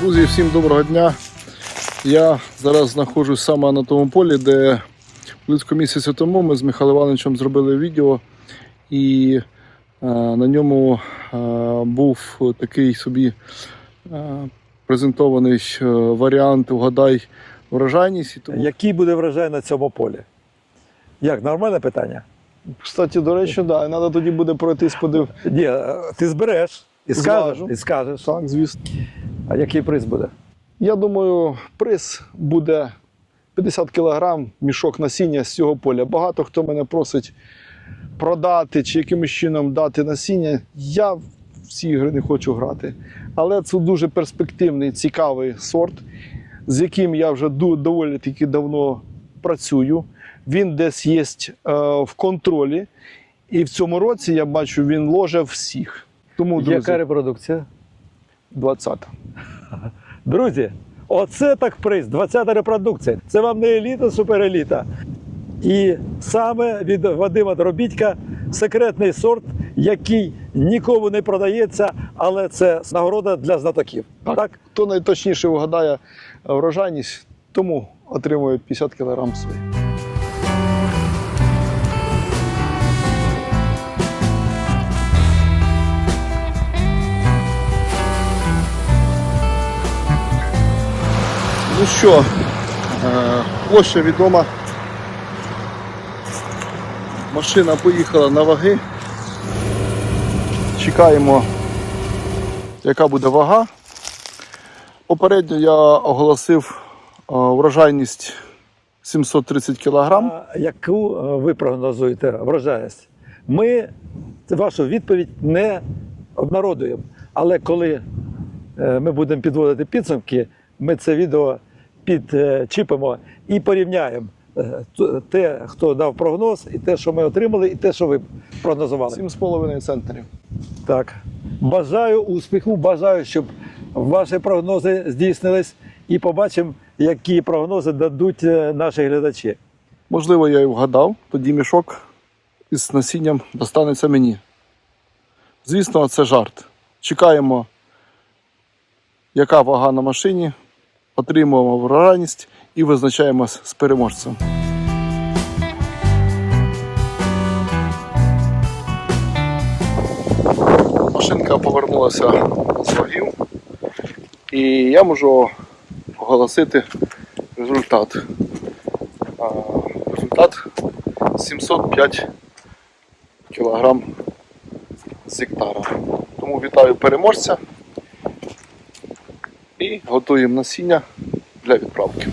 Друзі, всім доброго дня. Я зараз знаходжусь саме на тому полі, де близько місяця тому ми з Михайлом Івановичем зробили відео, і е, на ньому е, був такий собі е, презентований е, варіант Угадай врожайність. І тому... Який буде врожай на цьому полі? Як, нормальне питання? Кстати, до речі, да, треба тоді буде пройтись подив. Ні, е, ти збереш і скажеш, і скажеш. Так, звісно. А який приз буде? Я думаю, приз буде 50 кг мішок насіння з цього поля. Багато хто мене просить продати чи якимось чином дати насіння. Я в ці ігри не хочу грати. Але це дуже перспективний, цікавий сорт, з яким я вже доволі таки давно працюю. Він десь є е, в контролі. І в цьому році я бачу, він ложе всіх. Тому, друзі, Яка репродукція? 20. Друзі, оце так приз, 20-та репродукція. Це вам не еліта, супереліта. І саме від Вадима Доробітька секретний сорт, який нікому не продається, але це нагорода для знатоків. Так. так? Хто найточніше вгадає врожайність, тому отримує 50 кг свої. Ну що, е, площа відома. Машина поїхала на ваги. Чекаємо, яка буде вага. Попередньо я оголосив е, врожайність 730 кг. Яку е, ви прогнозуєте врожайність? Ми вашу відповідь не обнародуємо. Але коли е, ми будемо підводити підсумки, ми це відео підчіпимо і порівняємо е, те, хто дав прогноз, і те, що ми отримали, і те, що ви прогнозували. 7,5 центнерів. Так. Бажаю успіху, бажаю, щоб ваші прогнози здійснились, і побачимо, які прогнози дадуть е, наші глядачі. Можливо, я і вгадав, тоді мішок із насінням достанеться мені. Звісно, це жарт. Чекаємо, яка вага на машині, отримуємо врожайність і визначаємось з переможцем. Машинка повернулася з вагів, і я можу оголосити результат. Результат 705 кг з гектара. Тому вітаю переможця і готуємо насіння для відправки.